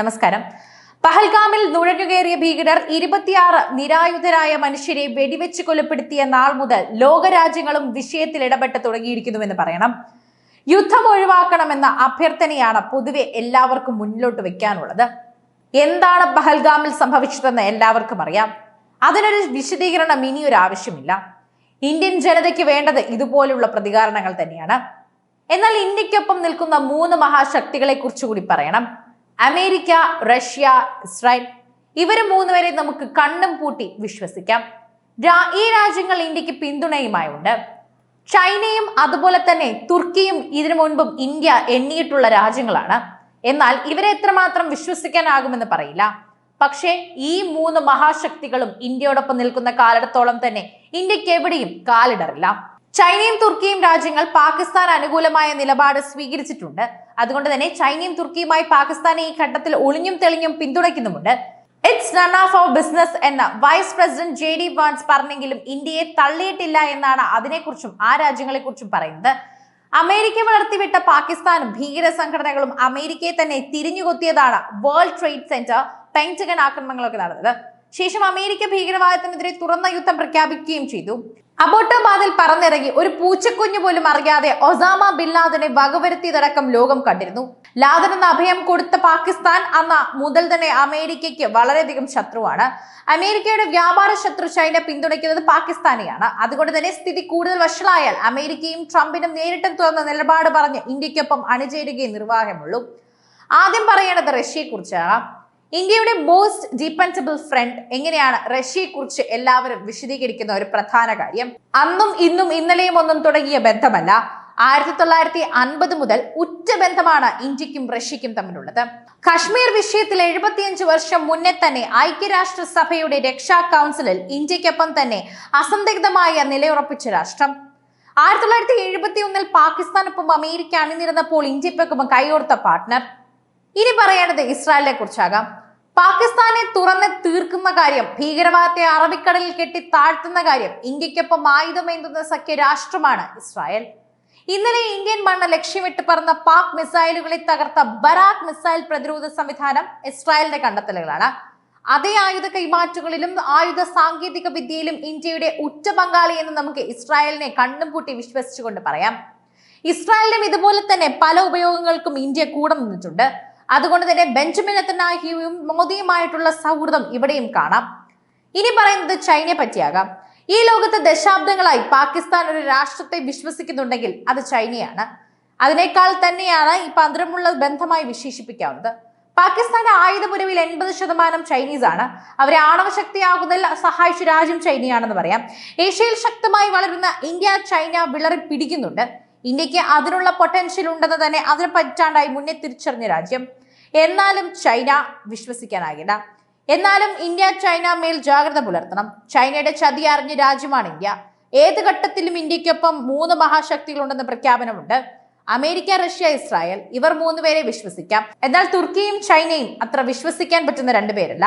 നമസ്കാരം. പഹൽഗാമിൽ നുഴഞ്ഞുകയറിയ ഭീകരർ ഇരുപത്തിയാറ് നിരായുധരായ മനുഷ്യരെ വെടിവെച്ച് കൊലപ്പെടുത്തിയ നാൾ മുതൽ ലോകരാജ്യങ്ങളും വിഷയത്തിൽ ഇടപെട്ട് തുടങ്ങിയിരിക്കുന്നുവെന്ന് പറയണം. യുദ്ധം ഒഴിവാക്കണമെന്ന അഭ്യർത്ഥനയാണ് പൊതുവെ എല്ലാവർക്കും മുന്നിലോട്ട് വെക്കാനുള്ളത്. എന്താണ് പഹൽഗാമിൽ സംഭവിച്ചതെന്ന് എല്ലാവർക്കും അറിയാം. അതിനൊരു വിശദീകരണം ഇനിയൊരു ആവശ്യമില്ല. ഇന്ത്യൻ ജനതയ്ക്ക് വേണ്ടത് ഇതുപോലുള്ള പ്രതികാരണങ്ങൾ തന്നെയാണ്. എന്നാൽ ഇന്ത്യക്കൊപ്പം നിൽക്കുന്ന മൂന്ന് മഹാശക്തികളെ കുറിച്ച് കൂടി പറയണം. America Russia Israel. ഇവർ മൂന്നുപേരെ നമുക്ക് കണ്ണും പൂട്ടി വിശ്വസിക്കാം. ഈ രാജ്യങ്ങൾ ഇന്ത്യയ്ക്ക് പിന്തുണയുമായി ഉണ്ട് ചൈനയും അതുപോലെ തന്നെ തുർക്കിയും ഇതിനു മുൻപും ഇന്ത്യ എണ്ണിയിട്ടുള്ള രാജ്യങ്ങളാണ്. എന്നാൽ ഇവരെ എത്രമാത്രം വിശ്വസിക്കാനാകുമെന്ന് പറയില്ല. പക്ഷേ ഈ മൂന്ന് മഹാശക്തികളും ഇന്ത്യയോടൊപ്പം നിൽക്കുന്ന കാലടത്തോളം തന്നെ ഇന്ത്യയ്ക്ക് എവിടെയും കാലിടറില്ല. ചൈനയും തുർക്കിയും രാജ്യങ്ങൾ പാകിസ്ഥാൻ അനുകൂലമായ നിലപാട് സ്വീകരിച്ചിട്ടുണ്ട്. അതുകൊണ്ട് തന്നെ ചൈനയും തുർക്കിയുമായി പാകിസ്ഥാനെ ഈ ഘട്ടത്തിൽ ഒളിഞ്ഞും തെളിഞ്ഞും പിന്തുണയ്ക്കുന്നുമുണ്ട്. It's none of our business എന്ന vice president J D Vance പറഞ്ഞെങ്കിലും ഇന്ത്യയെ തള്ളിയിട്ടില്ല എന്നാണ് അതിനെക്കുറിച്ചും ആ രാജ്യങ്ങളെക്കുറിച്ചും പറയുന്നത്. അമേരിക്ക വളർത്തിവിട്ട പാകിസ്ഥാനും ഭീകര സംഘടനകളും അമേരിക്കയെ തന്നെ തിരിഞ്ഞുകൊത്തിയതാണ് വേൾഡ് ട്രേഡ് സെന്റർ പെന്റഗൺ ആക്രമണങ്ങളൊക്കെ നടന്നത്. ശേഷം അമേരിക്ക ഭീകരവാദത്തിനെതിരെ തുറന്ന യുദ്ധം പ്രഖ്യാപിക്കുകയും ചെയ്തു. അബോട്ടാബാദിൽ പറന്നിറങ്ങി ഒരു പൂച്ചക്കുഞ്ഞു പോലും അറിയാതെ ഒസാമ ബിൻ ലാദനെ വകവരുത്തിയതടക്കം ലോകം കണ്ടിരുന്നു. ലാദൻ എന്ന അഭയം കൊടുത്ത പാകിസ്ഥാൻ അന്ന മുതൽ തന്നെ അമേരിക്കയ്ക്ക് വളരെയധികം ശത്രുവാണ്. അമേരിക്കയുടെ വ്യാപാര ശത്രു ചൈന പിന്തുണയ്ക്കുന്നത് പാകിസ്ഥാനെയാണ്. അതുകൊണ്ട് തന്നെ സ്ഥിതി കൂടുതൽ വഷളായാൽ അമേരിക്കയും ട്രംപിനും നേരിട്ടും തുറന്ന നിലപാട് പറഞ്ഞ് ഇന്ത്യക്കൊപ്പം അണിചേരുകയും നിർവാഹമുള്ളൂ. ആദ്യം പറയേണ്ടത് റഷ്യയെക്കുറിച്ചാണ്. ഇന്ത്യയുടെ മോസ്റ്റ് ഡിപ്പെൻഡബിൾ ഫ്രണ്ട് എങ്ങനെയാണ് റഷ്യയെക്കുറിച്ച് എല്ലാവരും വിശദീകരിക്കുന്ന ഒരു പ്രധാന കാര്യം. അന്നും ഇന്നും ഇന്നലെയും ഒന്നും തുടങ്ങിയ ബന്ധമല്ല. ആയിരത്തി തൊള്ളായിരത്തി അൻപത് മുതൽ ഉറ്റ ബന്ധമാണ് ഇന്ത്യക്കും റഷ്യക്കും തമ്മിലുള്ളത്. കശ്മീർ വിഷയത്തിൽ എഴുപത്തിയഞ്ച് വർഷം മുന്നേ തന്നെ ഐക്യരാഷ്ട്രസഭയുടെ രക്ഷാ കൗൺസിലിൽ ഇന്ത്യക്കൊപ്പം തന്നെ അസന്ദിഗ്ധമായ നിലയുറപ്പിച്ച രാഷ്ട്രം. ആയിരത്തി തൊള്ളായിരത്തി എഴുപത്തി ഒന്നിൽ പാകിസ്ഥാനൊപ്പം അമേരിക്ക അണിനിരുന്നപ്പോൾ ഇന്ത്യക്കൊപ്പം കൈയോർത്ത പാർട്ട്ണർ ഇനി പറയേണ്ടത് ഇസ്രായേലിനെ കുറിച്ചാകാം. പാകിസ്ഥാനെ തുറന്ന് തീർക്കുന്ന കാര്യം ഭീകരവാദത്തെ അറബിക്കടലിൽ കെട്ടി താഴ്ത്തുന്ന കാര്യം ഇന്ത്യക്കൊപ്പം ആയുധമേന്തുന്ന സഖ്യ രാഷ്ട്രമാണ് ഇസ്രായേൽ. ഇന്നലെ ഇന്ത്യൻ മണ്ണ് ലക്ഷ്യമിട്ട് പറന്ന പാക് മിസൈലുകളെ തകർത്ത ബറാഖ് മിസൈൽ പ്രതിരോധ സംവിധാനം ഇസ്രായേലിന്റെ കണ്ടെത്തലുകളാണ്. അതേ ആയുധ കൈമാറ്റങ്ങളിലും ആയുധ സാങ്കേതിക വിദ്യയിലും ഇന്ത്യയുടെ ഉറ്റ പങ്കാളി എന്ന് നമുക്ക് ഇസ്രായേലിനെ കണ്ണും പൂട്ടി വിശ്വസിച്ചുകൊണ്ട് പറയാം. ഇസ്രായേലിനും ഇതുപോലെ തന്നെ പല ഉപയോഗങ്ങൾക്കും ഇന്ത്യ കൂടെ നിന്നിട്ടുണ്ട്. അതുകൊണ്ട് തന്നെ ബെഞ്ചമിൻ എത്തനാഹിയും മോദിയുമായിട്ടുള്ള സൗഹൃദം ഇവിടെയും കാണാം. ഇനി പറയുന്നത് ചൈനയെ പറ്റിയാകാം. ഈ ലോകത്ത് ദശാബ്ദങ്ങളായി പാകിസ്ഥാൻ ഒരു രാഷ്ട്രത്തെ വിശ്വസിക്കുന്നുണ്ടെങ്കിൽ അത് ചൈനയാണ്. അതിനേക്കാൾ തന്നെയാണ് ഈ പന്ത്രമുള്ള ബന്ധമായി വിശേഷിപ്പിക്കാവുന്നത്. പാകിസ്ഥാന്റെ ആയുധപുരവിൽ എൺപത് ശതമാനം ആണ് അവരെ ആണവശക്തിയാകുന്നതിൽ സഹായിച്ച രാജ്യം ചൈനയാണെന്ന് പറയാം. ഏഷ്യയിൽ ശക്തമായി വളരുന്ന ഇന്ത്യ ചൈന വിളറി പിടിക്കുന്നുണ്ട് ഇന്ത്യയ്ക്ക് അതിനുള്ള പൊട്ടൻഷ്യൽ ഉണ്ടെന്ന് തന്നെ അതിന് പറ്റാണ്ടായി മുന്നേ തിരിച്ചറിഞ്ഞ രാജ്യം. എന്നാലും ചൈന വിശ്വസിക്കാനാകില്ല. എന്നാലും ഇന്ത്യ ചൈന മേൽ ജാഗ്രത പുലർത്തണം. ചൈനയുടെ ചതി അറിഞ്ഞ രാജ്യമാണ് ഇന്ത്യ. ഏത് ഘട്ടത്തിലും ഇന്ത്യക്കൊപ്പം മൂന്ന് മഹാശക്തികളുണ്ടെന്ന് പ്രഖ്യാപനമുണ്ട്. അമേരിക്ക റഷ്യ ഇസ്രായേൽ ഇവർ മൂന്നുപേരെ വിശ്വസിക്കാം. എന്നാൽ തുർക്കിയും ചൈനയും അത്ര വിശ്വസിക്കാൻ പറ്റുന്ന രണ്ടുപേരല്ല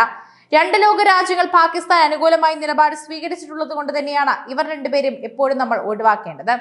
രണ്ട് ലോക രാജ്യങ്ങൾ പാകിസ്ഥാൻ അനുകൂലമായി നിലപാട് സ്വീകരിച്ചിട്ടുള്ളത് കൊണ്ട് തന്നെയാണ് ഇവർ രണ്ടുപേരും എപ്പോഴും നമ്മൾ ഒഴിവാക്കേണ്ടത്.